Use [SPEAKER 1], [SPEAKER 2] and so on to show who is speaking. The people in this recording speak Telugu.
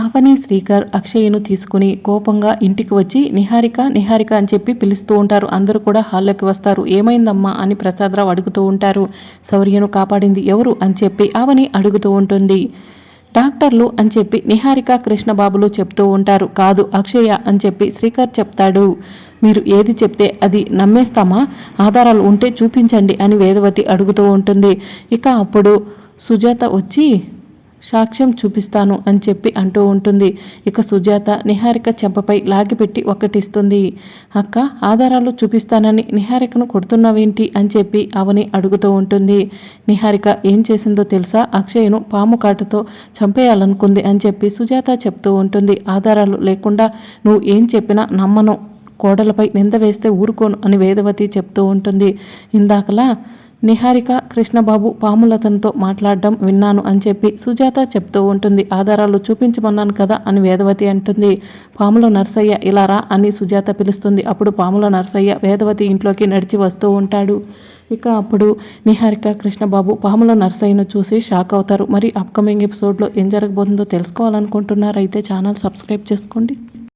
[SPEAKER 1] అవని శ్రీకర్ అక్షయ్ను తీసుకుని కోపంగా ఇంటికి వచ్చి నిహారిక నిహారిక అని చెప్పి పిలుస్తూ ఉంటారు. అందరూ కూడా హాల్లోకి వస్తారు. ఏమైందమ్మా? అని ప్రసాదరావు అడుగుతూ ఉంటారు. శౌర్యను కాపాడింది ఎవరు? అని చెప్పి అవని అడుగుతూ ఉంటుంది. డాక్టర్లు అని చెప్పి నిహారిక కృష్ణబాబులు చెప్తూ ఉంటారు. కాదు అక్షయ అని చెప్పి శ్రీకర్ చెప్తాడు. మీరు ఏది చెప్తే అది నమ్మేస్తామా? ఆధారాలు ఉంటే చూపించండి అని వేదవతి అడుగుతూ ఉంటుంది. ఇక అప్పుడు సుజాత వచ్చి సాక్ష్యం చూపిస్తాను అని చెప్పి అంటూ ఉంటుంది. ఇక సుజాత నిహారిక చెంపపై లాగిపెట్టి ఒక్కటిస్తుంది. అక్క ఆధారాలు చూపిస్తానని నిహారికను కొడుతున్నావేంటి అని చెప్పి అవని అడుగుతూ ఉంటుంది. నిహారిక ఏం చేసిందో తెలుసా? అక్షయ్ను పాము కాటుతో చంపేయాలనుకుంది అని చెప్పి సుజాత చెప్తూ ఉంటుంది. ఆధారాలు లేకుండా నువ్వు ఏం చెప్పినా నమ్మను. కోడలపై నింద వేస్తే ఊరుకోను అని వేదవతి చెప్తూ ఉంటుంది. ఇందాకలా నిహారిక కృష్ణబాబు పాములతనతో మాట్లాడడం విన్నాను అని చెప్పి సుజాత చెప్తూ ఉంటుంది. ఆధారాలు చూపించమన్నాను కదా అని వేదవతి అంటుంది. పాముల నర్సయ్య ఇలా రా అని సుజాత పిలుస్తుంది. అప్పుడు పాముల నర్సయ్య వేదవతి ఇంట్లోకి నడిచి వస్తూ ఉంటాడు. ఇక అప్పుడు నిహారిక కృష్ణబాబు పాముల నర్సయ్యను చూసి షాక్ అవుతారు. మరి అప్కమింగ్ ఎపిసోడ్లో ఏం జరగబోతుందో తెలుసుకోవాలనుకుంటున్నారైతే ఛానల్ సబ్స్క్రైబ్ చేసుకోండి.